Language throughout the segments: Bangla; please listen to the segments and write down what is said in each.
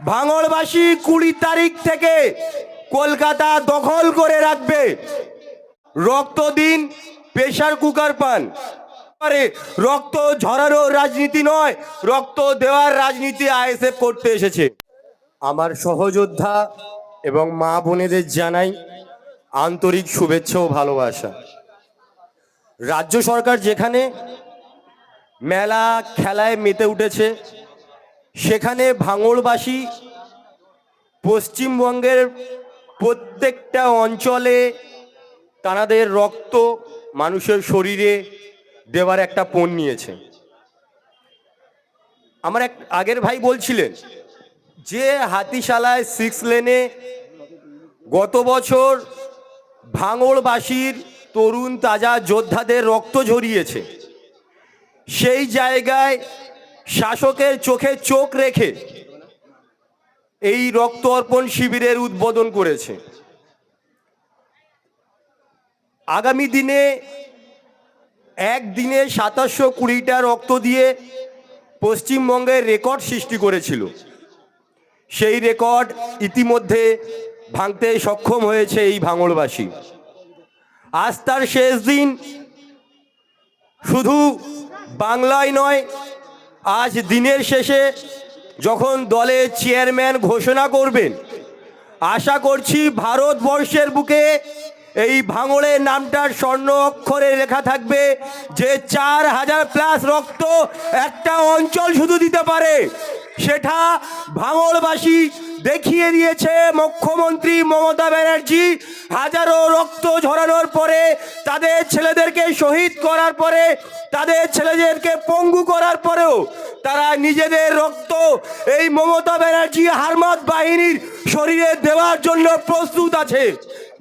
ভাঙড়বাসী কুড়ি তারিখ থেকে কলকাতা দখল করে রাখবে। রক্ত দিন প্রেশার কুকার পান। রক্ত ঝরারও রাজনীতি নয়, রক্ত দেওয়ার রাজনীতি আইএসএফ করতে এসেছে। আমার সহযোদ্ধা এবং মা বোনেদের জানাই আন্তরিক শুভেচ্ছা ও ভালোবাসা। রাজ্য সরকার যেখানে মেলা খেলায় মেতে উঠেছে সেখানে ভাঙড়বাসী পশ্চিমবঙ্গের প্রত্যেকটা অঞ্চলে তানাদের রক্ত মানুষের শরীরে দেওয়ার একটা পণ নিয়েছে। আমার এক আগের ভাই বলছিলেন যে হাতিশালায় সিক্স লেনে গত বছর ভাঙড়বাসীর তরুণ, তাজা যোদ্ধাদের রক্ত ঝরিয়েছে। সেই জায়গায় শাসকের চোখে চোখ রেখে এই রক্ত অর্পণ শিবিরের উদ্বোধন করেছে। আগামী দিনে একদিনে সাতাশশো কুড়িটা রক্ত দিয়ে পশ্চিমবঙ্গের রেকর্ড সৃষ্টি করেছিল। সেই রেকর্ড ইতিমধ্যে ভাঙতে সক্ষম হয়েছে এই ভাঙড়বাসী। আজ তার শেষ দিন। শুধু বাংলায় নয় আজ দিনের শেষে যখন দলের চেয়ারম্যান ঘোষণা করবেন, আশা করছি ভারতবর্ষের বুকে এই ভাঙড়ের নামটার স্বর্ণ অক্ষরে লেখা থাকবে যে চার হাজার প্লাস রক্ত একটা অঞ্চল শুধু দিতে পারে। সেটা ভাঙড়বাসী দেখিয়ে দিয়েছে মুখ্যমন্ত্রী মমতা ব্যানার্জি। হাজারো রক্ত ঝরানোর পরে, তাদের ছেলেদেরকে শহীদ করার পরে, তাদের ছেলেদেরকে পঙ্গু করার পরেও তারা নিজেদের রক্ত এই মমতা ব্যানার্জি হারমাত বাহিনীর শরীরে দেওয়ার জন্য প্রস্তুত আছে।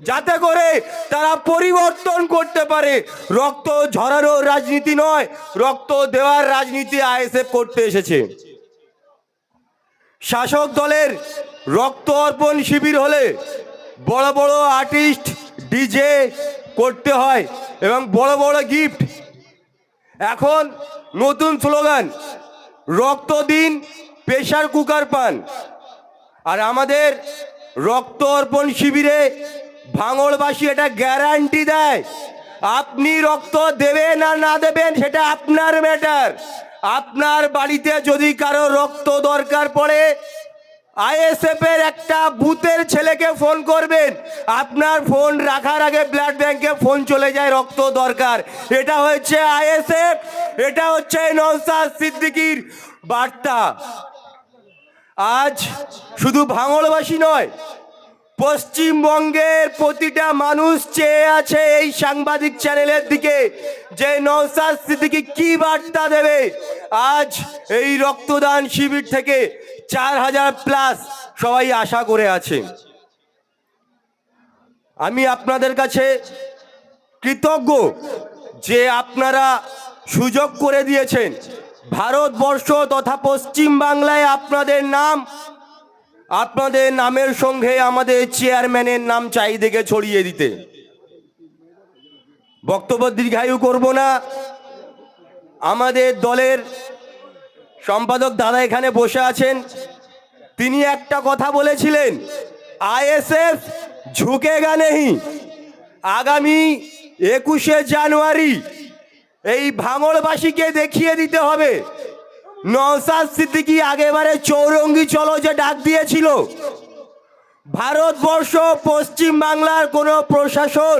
যাতে করে তারা পরিবর্তন করতে পারে। রক্ত ঝরানোর রাজনীতি নয়, রক্ত দেওয়ার রাজনীতি আইএসএফ করতে এসেছে। শাসক দলের রক্ত অর্পণ শিবির হলে বড় বড় আর্টিস্ট, ডিজে করতে হয় এবং বড় বড় গিফট। এখন নতুন স্লোগান, রক্ত দিন প্রেশার কুকার পান। আর আমাদের রক্ত অর্পণ শিবিরে ভাঙড়বাসী এটা গ্যারান্টি দেয়। আপনি রক্ত দেবেন আর না দেবেন সেটা আপনার ম্যাটার। আপনার বাড়িতে যদি কারও রক্ত দরকার পড়ে আইএসএফ এর একটা বুথের ছেলেকে ফোন করবেন। আপনার ফোন রাখার আগে ব্লাড ব্যাংকে ফোন চলে যায়, রক্ত দরকার। এটা হচ্ছে আইএসএফ, এটা হচ্ছে নৌসাদ সিদ্দিকির বার্তা। আজ শুধু ভাঙড়বাসী নয়, পশ্চিমবঙ্গের প্রতিটা মানুষ চেয়ে আছে এই সাংবাদিক চ্যানেলের দিকে যে নৌসাদ সিদ্দিকি কি বার্তা দেবে। আজ এই রক্তদান শিবির থেকে চার হাজার প্লাস সবাই আশা করে আছে। আমি আপনাদের কাছে কৃতজ্ঞ যে আপনারা সুযোগ করে দিয়েছেন। ভারতবর্ষ তথা পশ্চিম বাংলায় আপনাদের নাম, আপনাদের নামের সঙ্গে আমাদের চেয়ারম্যানের নাম চারিদিকে ছড়িয়ে দিতে। বক্তব্য দীর্ঘায়ু করব না। আমাদের দলের সম্পাদক দাদা এখানে বসে আছেন। তিনি একটা কথা বলেছিলেন আইএসএফ ঝুঁকেগা নেই। আগামী একুশে জানুয়ারি এই ভাঙড়বাসীকে দেখিয়ে দিতে হবে। নওসাদ সিদ্দিকি আগেবারে চৌরঙ্গি চলো যে ডাক দিয়েছিল। ভারতবর্ষ পশ্চিম বাংলার কোনো প্রশাসন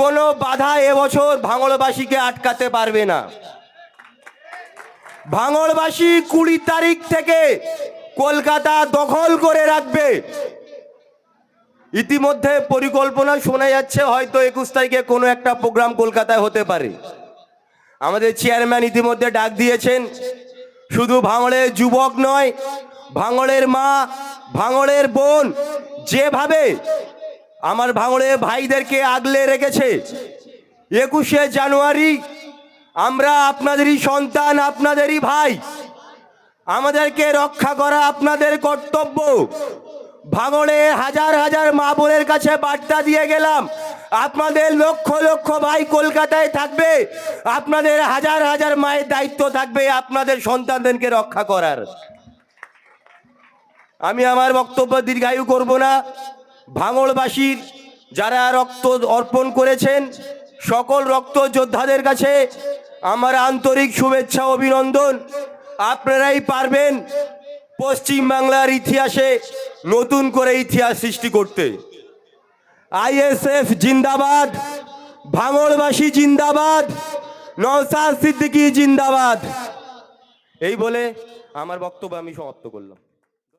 কোনো বাধা এবছর ভাঙড়বাসীকে আটকাতে পারবে না। ভাঙড়বাসী কুড়ি তারিখ থেকে কলকাতা দখল করে রাখবে। ইতিমধ্যে পরিকল্পনা শোনা যাচ্ছে, হয়তো একুশ তারিখে কোনো একটা প্রোগ্রাম কলকাতায় হতে পারে। আমাদের চেয়ারম্যান ইতিমধ্যে ডাক দিয়েছেন, শুধু ভাঙড়ের যুবক নয় ভাঙড়ের মা ভাঙড়ের বোন, যেভাবে আমার ভাঙড়ের ভাইদেরকে আগলে রেখেছে, একুশে জানুয়ারি আমরা আপনাদেরই সন্তান, আপনাদেরই ভাই। আমাদেরকে রক্ষা করা আপনাদের কর্তব্য। ভাঙড়ে হাজার হাজার মা বোনের কাছে বার্তা দিয়ে গেলাম, আপনাদের লক্ষ লক্ষ ভাই কলকাতায় থাকবে, আপনাদের হাজার হাজার মায়ের দায়িত্ব থাকবে আপনাদের সন্তানদেরকে রক্ষা করার। আমি আমার বক্তব্য দীর্ঘায়ু করব না। ভাঙড়বাসীর যারা রক্ত অর্পণ করেছেন, সকল রক্ত যোদ্ধাদের কাছে আমার আন্তরিক শুভেচ্ছা, অভিনন্দন। আপনারাই পারবেন পশ্চিম বাংলার ইতিহাসে নতুন করে ইতিহাস সৃষ্টি করতে। আইএসএফ জিন্দাবাদ, ভাঙড়বাসী জিন্দাবাদ নওসাদ সিদ্দিকী জিন্দাবাদ। এই বলে আমার বক্তব্য আমি সমাপ্ত করলাম।